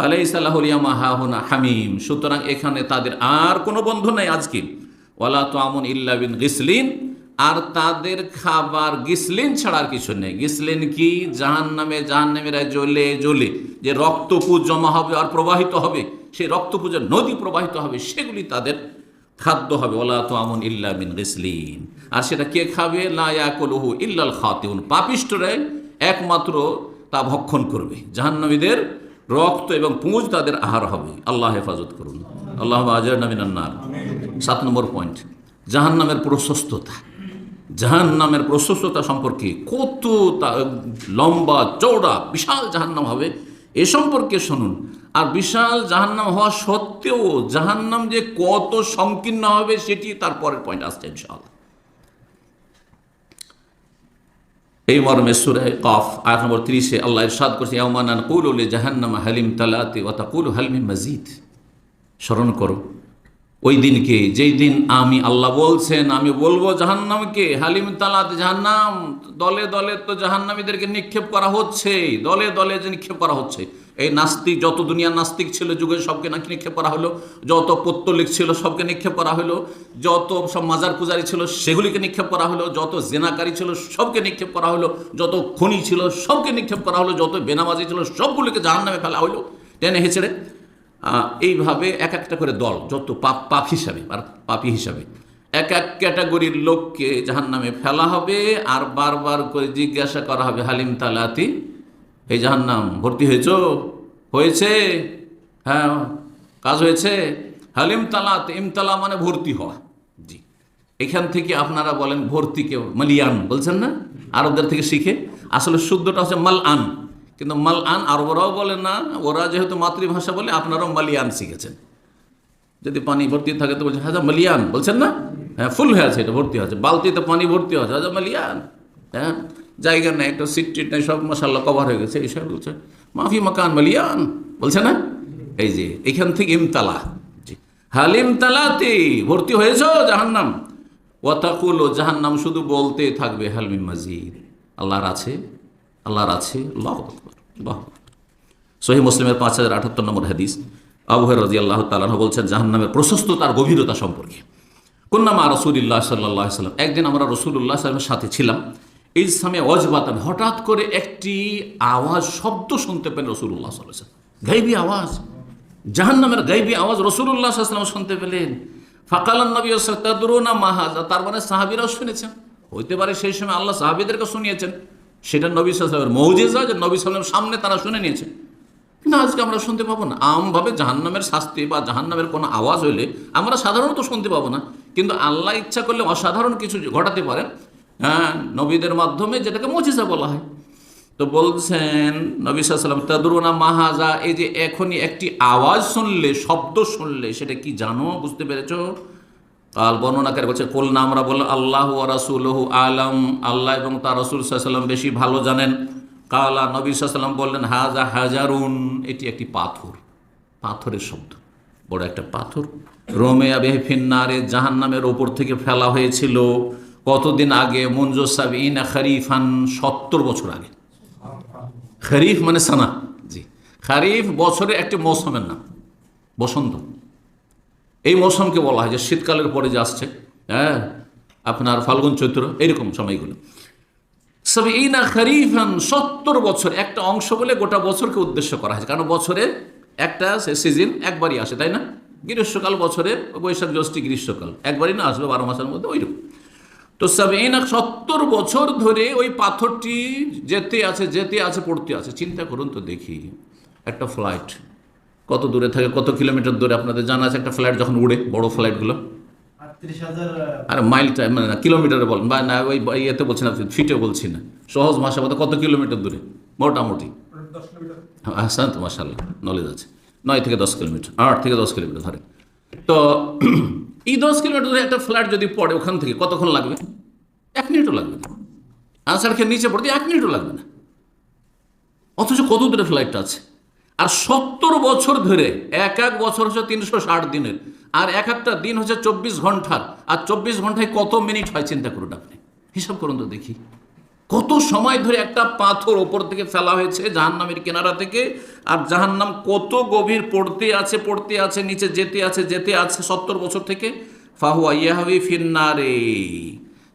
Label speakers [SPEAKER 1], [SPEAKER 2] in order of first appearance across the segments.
[SPEAKER 1] ফালাইসাল্লাহলিয়ামা হাহুনা হামিম। সুতরাং এখানে তাদের আর কোনো বন্ধু নেই আজকে। ওয়ালা তো আমন ইল্লা বিন গিসলিন। আর তাদের খাবার গিসলিন ছাড়া আর কিছু নেই। গিসলিন কি? জাহান নামে জাহান নামেরা জ্বলে জ্বলে। যে রক্তপুজ জমা হবে আর প্রবাহিত হবে, সেই রক্তপুজের নদী প্রবাহিত হবে, সেগুলি তাদের খাদ্য হবে। ওলা তো আমন ইল্লা গিসলিন। আর সেটা কে খাবে? লায়াকুলহু ইল্লাল খাতিউন। পাপিষ্টরাই একমাত্র তা ভক্ষণ করবে। জাহান্নামীদের রক্ত এবং পুঁজ তাদের আহার হবে। আল্লাহ হেফাজত করুন। আল্লাহ আজর নামিনান্নার সাত নম্বর পয়েন্ট। জাহান্নামের প্রশস্ততা। জাহান নামের প্রশস্ততা সম্পর্কে কত লম্বা চৌড়া বিশাল জাহান্নাম হবে, এ সম্পর্কে শুনুন। আর বিশাল জাহান্নাম হওয়া সত্ত্বেও জাহান্নাম যে কত সংকীর্ণ হবে, সেটি তার পরের পয়েন্ট আসছে, ইনশাআল্লাহ। এই মর্মে সুরায় কফ আট নম্বর তিরিশে আল্লাহ ইরশাদ করছে ইয়ামান কুল জাহান্নাম হালিম তালাতে ওয়া কুল হালিম মজিদ। স্মরণ করো। ওই দিনকে যেই দিন আমি আল্লাহ বলছেন, আমি বলব জাহান্নামকে, হালিম তালাত জাহান্নাম, দলে দলে তো জাহান্নামীদেরকে নিক্ষেপ করা হচ্ছে, দলে দলে যে নিক্ষেপ করা হচ্ছে। এই নাস্তিক, যত দুনিয়ার নাস্তিক ছিল যুগে সবকে নাকি নিক্ষেপ করা হলো, যত পত্তলিক ছিল সবকে নিক্ষেপ করা হলো, যত সব মাজার পূজারি ছিল সেগুলিকে নিক্ষেপ করা হলো, যত জেনাকারী ছিল সবকে নিক্ষেপ করা হলো, যত খনি ছিল সবকে নিক্ষেপ করা হলো, যত বেনামাজি ছিল সবগুলিকে জাহান্নামে ফেলা হলো। টেনে হেঁচড়ে এইভাবে এক একটা করে দল, যত পাপ পাপ হিসাবে, আর পাপি হিসাবে। এক এক ক্যাটাগরির লোককে জাহান নামে ফেলা হবে, আর বারবার করে জিজ্ঞাসা করা হবে, হালিম তালাতি এই জাহান্নাম, ভর্তি হয়েছ? হয়েছে? হ্যাঁ কাজ হয়েছে? হালিম তালাত, ইমতালা মানে ভর্তি হওয়া। জি। এখান থেকে আপনারা বলেন ভর্তিকে মালিয়ান, বলছেন না? আরবদের থেকে শিখে। আসলে শুদ্ধটা হচ্ছে মাল আন কিন্তু মাল আন আরবরাও বলে না, ওরা যেহেতু মাতৃভাষা বলে, আপনারাও মালিয়ান শিখেছেন। যদি পানি ভর্তি থাকে তো বলছেন, হাজা মালিয়ান বলছেন না? হ্যাঁ ফুল হয়ে আছে, এটা ভর্তি আছে। বালতিতে পানি ভর্তি আছে, হাজা মালিয়ান হ্যাঁ? জায়গা নেই, একটা সিট টিট নেই, সব মশাল্লা কভার হয়ে গেছে এইসব বলছে, মাফি মাকান মালিয়ান বলছে না? এই যে, এখান থেকে ইমতালা। হালিম তালাতে ভর্তি হয়েছ, জাহান্নাম? ওয়াতাকুল ও জাহান্নাম শুধু বলতে থাকবে হালমিম মাজিদ আল্লাহর আছে আল্লাহর আছে, আল্লাহ আল্লাহ সহি মুসলিমের পাঁচ হাজার আটাত্তর নম্বর হাদিস। আবুহের রাজি আল্লাহ তালাহ বলছেন, জাহান্নামের প্রশস্ততার গভীরতা সম্পর্কে। কন্যামা রসুলিল্লাহ সাল্লাহ সাল্লাম একদিন আমরা রসুল্লাহ সাল্লামের সাথে ছিলাম। এই সময় অজবাতান, হঠাৎ করে একটি আওয়াজ, শব্দ শুনতে পেলেন রসুল্লাহ সাল্লাম গাইবি আওয়াজ। জাহান্নামের গাইবি আওয়াজ রসুল্লাহ সাল্লাম শুনতে পেলেন। ফাকালান নবী তাদরুনা মাহাজা তার মানে সাহাবিরাও শুনেছেন। হইতে পারে সেই সময় আল্লাহ সাহাবিদেরকে শুনিয়েছেন। সেটা নবী সাল্লামের মৌজেজা যে নবী সাল্লামের সামনে তারা শুনে নিয়েছে। কিন্তু আজকে আমরা শুনতে পাবো না। আমভাবে জাহান্নামের শাস্তি বা জাহান্নামের কোনো আওয়াজ হইলে আমরা সাধারণত শুনতে পাবো না। কিন্তু আল্লাহ ইচ্ছা করলে অসাধারণ কিছু ঘটাতে পারেন। হ্যাঁ নবীদের মাধ্যমে যেটাকে মজিজা বলা হয়। তো বলছেন নবী সাল্লাম তাদুরুনা মাহাজা এই যে এখনই একটি আওয়াজ শুনলে, শব্দ শুনলে, সেটা কি জানো? বুঝতে পেরেছ? কাল বর্ণনাকারী বলছে কোলনা আমরা বললাম, আল্লাহ রাসুলহু আলম, আল্লাহ এবং তার রসুল সাল্লাম বেশি ভালো জানেন। কালা নবী সাল্লাম বললেন হাজা হাজারুন এটি একটি পাথর, পাথরের শব্দ, বড় একটা পাথর। রোমে আবে ফিন্নারে জাহান নামের ওপর থেকে ফেলা হয়েছিল কতদিন আগে মঞ্জুসাব ইন খারিফান, সত্তর বছর আগে। খারিফ মানে সানা, জি। খারিফ বছরে একটি মৌসুমের নাম, বসন্ত। এই মৌসুমকে বলা হয় যে শীতকালের পরে যে আসছে হ্যাঁ আপনার ফাল্গুন চৈত্র এরকম সময়গুলো। সব এই না খারিফান সত্তর বছর, একটা অংশ বলে গোটা বছরকে উদ্দেশ্য করা হয়েছে। কারণ বছরে একটা সিজন একবারই আসে, তাই না? গ্রীষ্মকাল বছরে, বৈশাখ, জ্যৈষ্ঠী, গ্রীষ্মকাল। একবারই না আসবে, বারো মাসের মধ্যে ওইরকম। তো সব এই না সত্তর বছর ধরে ওই পাথরটি যেতে আছে যেতে আছে, পড়তে আছে। চিন্তা করুন তো দেখি, একটা ফ্লাইট কত দূরে থাকে কত কিলোমিটার দূরে? আপনাদের জানা আছে একটা ফ্লাইট যখন উড়ে বড় ফ্লাইটগুলো আর মাইল টাইম মানে না কিলোমিটারে বলেন বা না ওই ইয়েতে বলছি না ফিটে বলছি না। সহজ ভাষা মতো কত কিলোমিটার দূরে? মোটামুটি।
[SPEAKER 2] কিলোমিটার
[SPEAKER 1] তো মাসাল্লাহ নলেজ আছে। নয় থেকে দশ কিলোমিটার আট থেকে দশ কিলোমিটার ধরে। তো এই দশ কিলোমিটার ধরে একটা ফ্ল্যাট যদি পড়ে ওখান থেকে কতক্ষণ লাগবে? এক মিনিটও লাগবে না। আনসার খেয়ে নিচে পড়তে এক মিনিটও লাগবে না। অথচ কত দূরে ফ্লাইটটা আছে? আর সত্তর বছর ধরে, এক এক বছর হচ্ছে তিনশো ষাট দিনের। আর এক একটা দিন হচ্ছে চব্বিশ ঘণ্টার। আর চব্বিশ ঘন্টায় কত মিনিট হয় চিন্তা করুন আপনি। হিসাব করুন তো দেখি। কত সময় ধরে একটা পাথর ওপর থেকে ফেলা হয়েছে জাহান্নামের কিনারা থেকে, আর জাহান্নাম কত গভীর পড়তে আছে পড়তে আছে, নিচে যেতে আছে যেতে আছে সত্তর বছর থেকে? ফাহু ইয়াহাবি ফিন্নারে।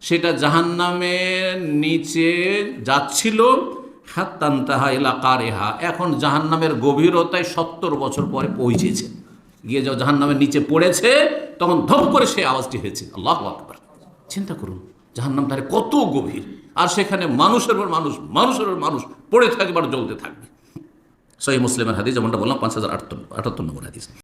[SPEAKER 1] সেটা জাহান্নামের নিচে যাচ্ছিল হাত্তান্তাহা এলাকা রেহা এখন জাহান্নামের গভীরতায় সত্তর বছর পরে পৌঁছেছে। গিয়ে যখন জাহান্নামের নিচে পড়েছে, তখন ধপ করে সে আওয়াজটি হয়েছে। আল্লাহ আকবার। চিন্তা করুন, জাহান্নাম তারে কত গভীর। আর সেখানে মানুষের পর মানুষ, মানুষের পর মানুষ পড়ে থাকবে আর জ্বলতে থাকবে। সহি মুসলিমের হাদিস যেমনটা বললাম, পাঁচ হাজার আটাত্তর আটাত্তর নম্বর হাদিস।